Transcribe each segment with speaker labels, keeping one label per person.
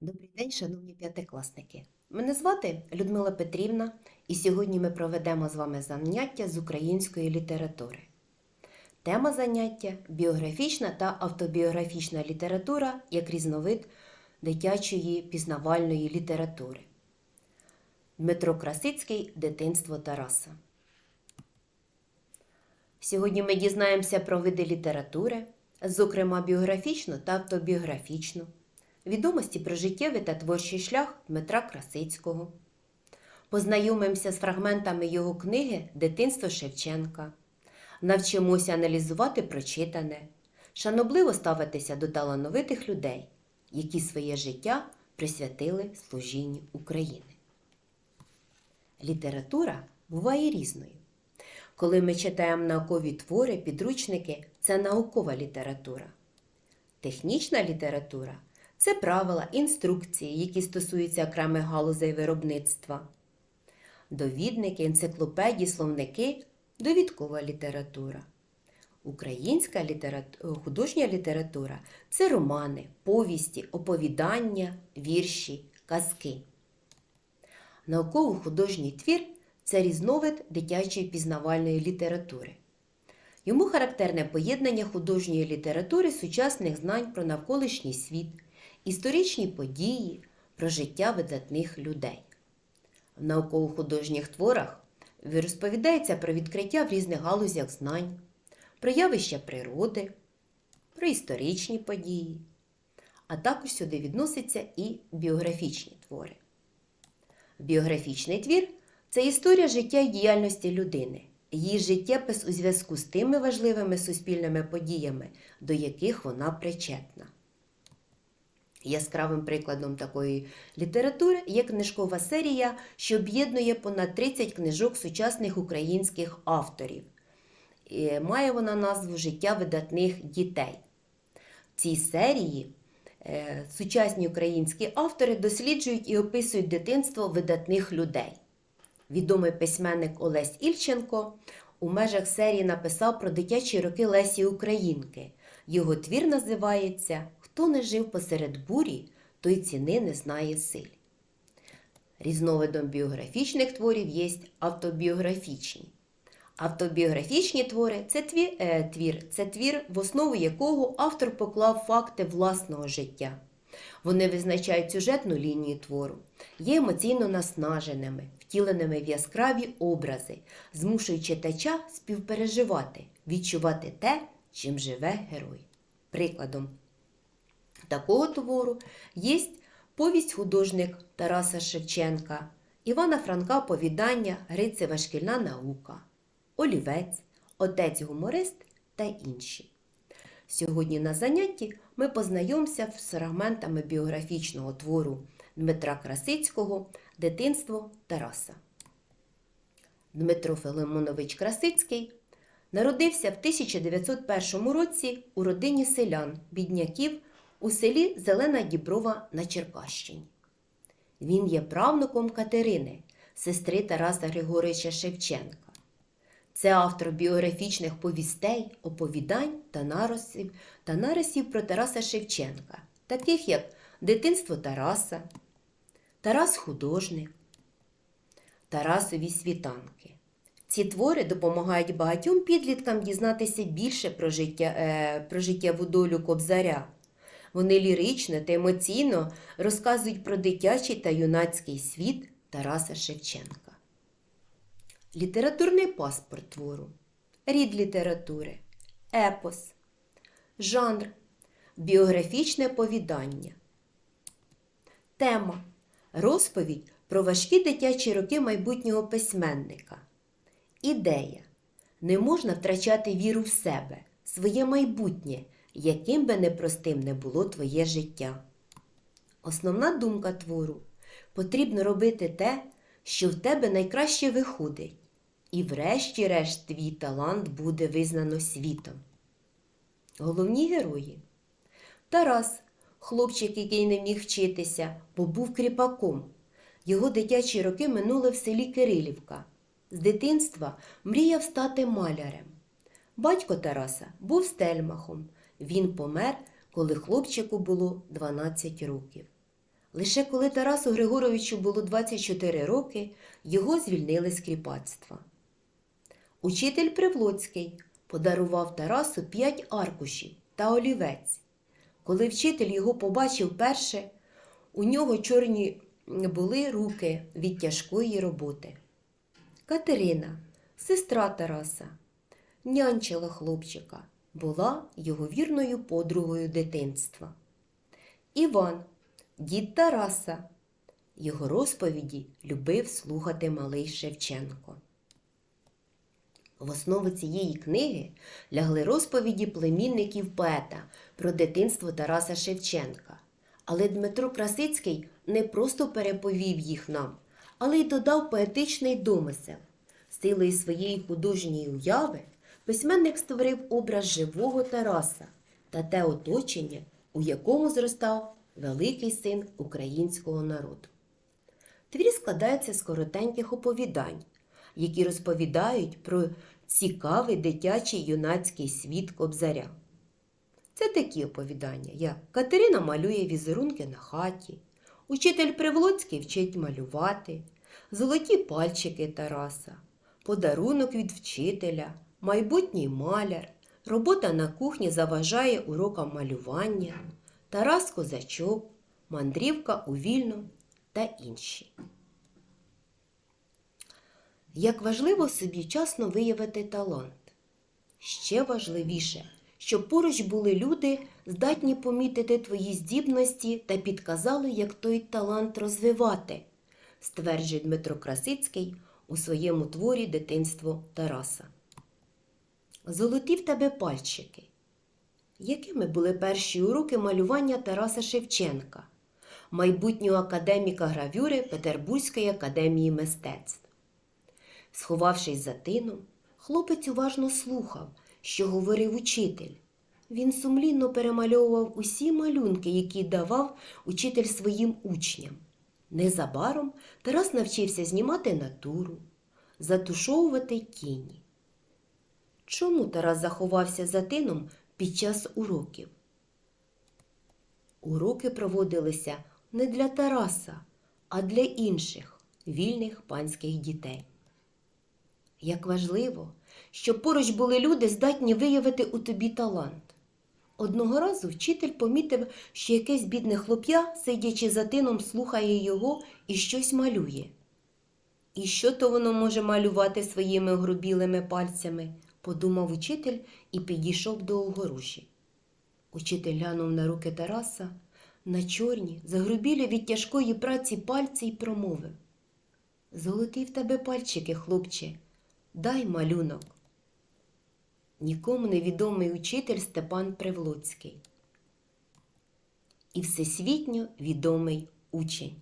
Speaker 1: Добрий день, шановні п'ятикласники. Мене звати Людмила Петрівна, і сьогодні ми проведемо з вами заняття з української літератури. Тема заняття біографічна та автобіографічна література як різновид дитячої пізнавальної літератури. Дмитро Красицький Дитинство Тараса. Сьогодні ми дізнаємося про види літератури, зокрема біографічну та автобіографічну відомості про життєвий та творчий шлях Дмитра Красицького. Познайомимося з фрагментами його книги Дитинство Шевченка. Навчимося аналізувати прочитане, шанобливо ставитися до талановитих людей, які своє життя присвятили служінню України. Література буває різною. Коли ми читаємо наукові твори, підручники це наукова література. Технічна література це правила, інструкції, які стосуються окремих галузей виробництва. Довідники, енциклопедії, словники довідкова література. Українська література, художня література це романи, повісті, оповідання, вірші, казки. Науково-художній твір це різновид дитячої пізнавальної літератури. Йому характерне поєднання художньої літератури сучасних знань про навколишній світ, історичні події, про життя видатних людей. В науково-художніх творах розповідається про відкриття в різних галузях знань, про явища природи, про історичні події, а також сюди відносяться і біографічні твори. Біографічний твір це історія життя і діяльності людини, її життєпис у зв'язку з тими важливими суспільними подіями, до яких вона причетна. Яскравим прикладом такої літератури є книжкова серія, що об'єднує понад 30 книжок сучасних українських авторів. І Має вона назву Життя видатних дітей. В цій серії е, сучасні українські автори досліджують і описують дитинство видатних людей. Відомий письменник Олесь Ільченко у межах серії написав про дитячі роки Лесі Українки. Його твір називається Хто не жив посеред бурі, той ціни не знає силь. Різновидом біографічних творів є автобіографічні. Автобіографічні твори це твір, е, твір, це твір, в основу якого автор поклав факти власного життя. Вони визначають сюжетну лінію твору, є емоційно наснаженими, втіленими в яскраві образи, змушують читача співпереживати, відчувати те, чим живе герой. Прикладом такого твору є повість художник Тараса Шевченка, Івана Франка Повідання Грицева шкільна наука, Олівець, Отець гуморист та інші. Сьогодні на занятті ми познайомимося з фрагментами біографічного твору Дмитра Красицького Дитинство Тараса. Дмитро Филимонович Красицький народився в 1901 році у родині селян, бідняків у селі Зелена Діброва на Черкащині. Він є правнуком Катерини, сестри Тараса Григоровича Шевченка. Це автор біографічних повістей, оповідань та нарисів, та нарисів про Тараса Шевченка, таких як Дитинство Тараса, Тарас Художник, Тарасові світанки. Ці твори допомагають багатьом підліткам дізнатися більше про, життя, е, про життєву долю кобзаря. Вони лірично та емоційно розказують про дитячий та юнацький світ Тараса Шевченка. Літературний паспорт твору, рід літератури, епос, жанр, біографічне повідання, тема, розповідь про важкі дитячі роки майбутнього письменника. Ідея. Не можна втрачати віру в себе, своє майбутнє, яким би непростим не було твоє життя. Основна думка твору потрібно робити те, що в тебе найкраще виходить, і врешті-решт твій талант буде визнано світом. Головні герої Тарас, хлопчик, який не міг вчитися, бо був кріпаком. Його дитячі роки минули в селі Кирилівка. З дитинства мріяв стати малярем. Батько Тараса був стельмахом. Він помер, коли хлопчику було 12 років. Лише коли Тарасу Григоровичу було 24 роки, його звільнили з кріпацтва. Учитель Привлоцький подарував Тарасу п'ять аркушів та олівець. Коли вчитель його побачив перше, у нього чорні були руки від тяжкої роботи. Катерина, сестра Тараса, нянчила хлопчика, була його вірною подругою дитинства. Іван, дід Тараса, його розповіді любив слухати малий Шевченко. В основу цієї книги лягли розповіді племінників поета про дитинство Тараса Шевченка. Але Дмитро Красицький не просто переповів їх нам, але й додав поетичний домисел. Силою своєї художньої уяви письменник створив образ живого Тараса та те оточення, у якому зростав великий син українського народу. Твір складається з коротеньких оповідань, які розповідають про цікавий дитячий юнацький світ Кобзаря. Це такі оповідання, як Катерина малює візерунки на хаті, учитель Привлоцький вчить малювати, золоті пальчики Тараса, подарунок від вчителя, майбутній маляр, робота на кухні заважає урокам малювання, Тарас Козачок, мандрівка у вільну та інші. Як важливо собі вчасно виявити талант. Ще важливіше, щоб поруч були люди, здатні помітити твої здібності та підказали, як той талант розвивати, стверджує Дмитро Красицький у своєму творі Дитинство Тараса. Золоті в тебе пальчики. Якими були перші уроки малювання Тараса Шевченка, майбутнього академіка гравюри Петербурзької академії мистецтв? Сховавшись за тином, хлопець уважно слухав, що говорив учитель. Він сумлінно перемальовував усі малюнки, які давав учитель своїм учням. Незабаром Тарас навчився знімати натуру, затушовувати тіні. Чому Тарас заховався за тином під час уроків? Уроки проводилися не для Тараса, а для інших вільних панських дітей. Як важливо, щоб поруч були люди, здатні виявити у тобі талант. Одного разу вчитель помітив, що якесь бідне хлоп'я, сидячи за тином, слухає його і щось малює. І що то воно може малювати своїми грубілими пальцями, подумав учитель і підійшов до огорожі. Учитель глянув на руки Тараса, на чорні, загрубілі від тяжкої праці пальці й промовив Золоті в тебе пальчики, хлопче, дай малюнок. Нікому невідомий учитель Степан Привлоцький. І всесвітньо відомий учень.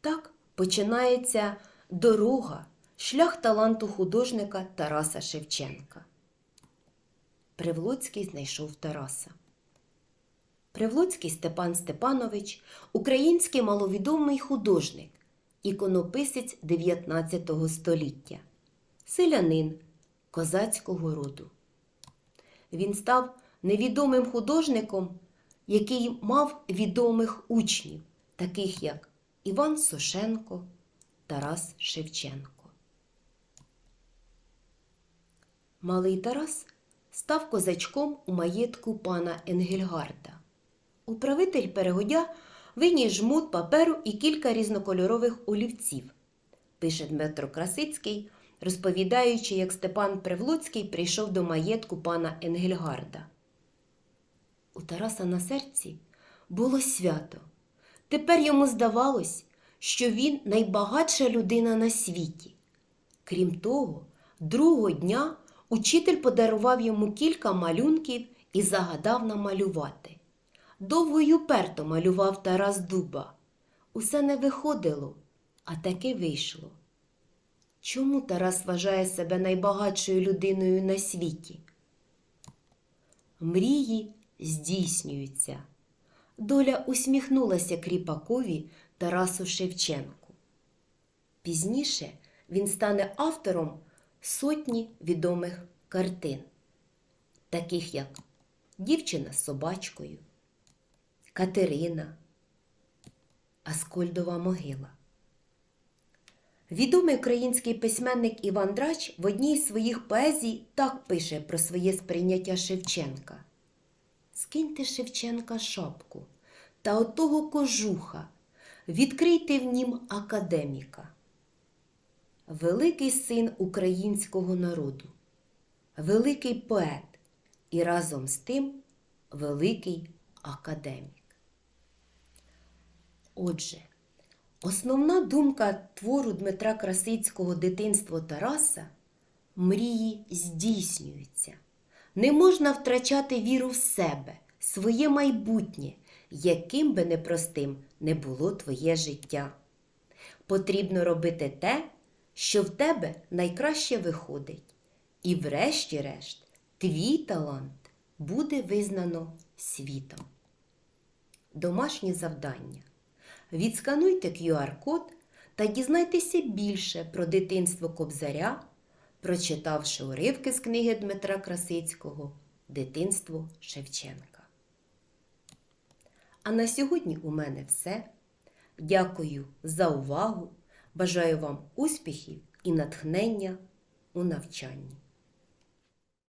Speaker 1: Так починається дорога, шлях таланту художника Тараса Шевченка. Привлоцький знайшов Тараса. Привлоцький Степан Степанович український маловідомий художник, іконописець 19 століття, селянин козацького роду. Він став невідомим художником, який мав відомих учнів, таких як Іван Сошенко, Тарас Шевченко. Малий Тарас став козачком у маєтку пана Енгельгарда. Управитель перегодя виніс жмут паперу і кілька різнокольорових олівців, пише Дмитро Красицький, розповідаючи, як Степан Привлуцький прийшов до маєтку пана Енгельгарда. У Тараса на серці було свято. Тепер йому здавалось, що він найбагатша людина на світі. Крім того, другого дня учитель подарував йому кілька малюнків і загадав намалювати. Довго й уперто малював Тарас Дуба. Усе не виходило, а таки вийшло. Чому Тарас вважає себе найбагатшою людиною на світі? Мрії здійснюються. Доля усміхнулася кріпакові Тарасу Шевченку. Пізніше він стане автором сотні відомих картин, таких як Дівчина з собачкою, Катерина, Аскольдова могила. Відомий український письменник Іван Драч в одній з своїх поезій так пише про своє сприйняття Шевченка. Скиньте Шевченка шапку та отого кожуха, відкрийте в нім академіка. Великий син українського народу, великий поет і разом з тим великий академік. Отже, основна думка твору Дмитра Красицького Дитинство Тараса мрії здійснюються. Не можна втрачати віру в себе, своє майбутнє, яким би непростим не було твоє життя. Потрібно робити те, що в тебе найкраще виходить. І, врешті-решт, твій талант буде визнано світом. Домашнє завдання. Відскануйте QR-код та дізнайтеся більше про дитинство Кобзаря, прочитавши уривки з книги Дмитра Красицького Дитинство Шевченка. А на сьогодні у мене все. Дякую за увагу. Бажаю вам успіхів і натхнення у навчанні.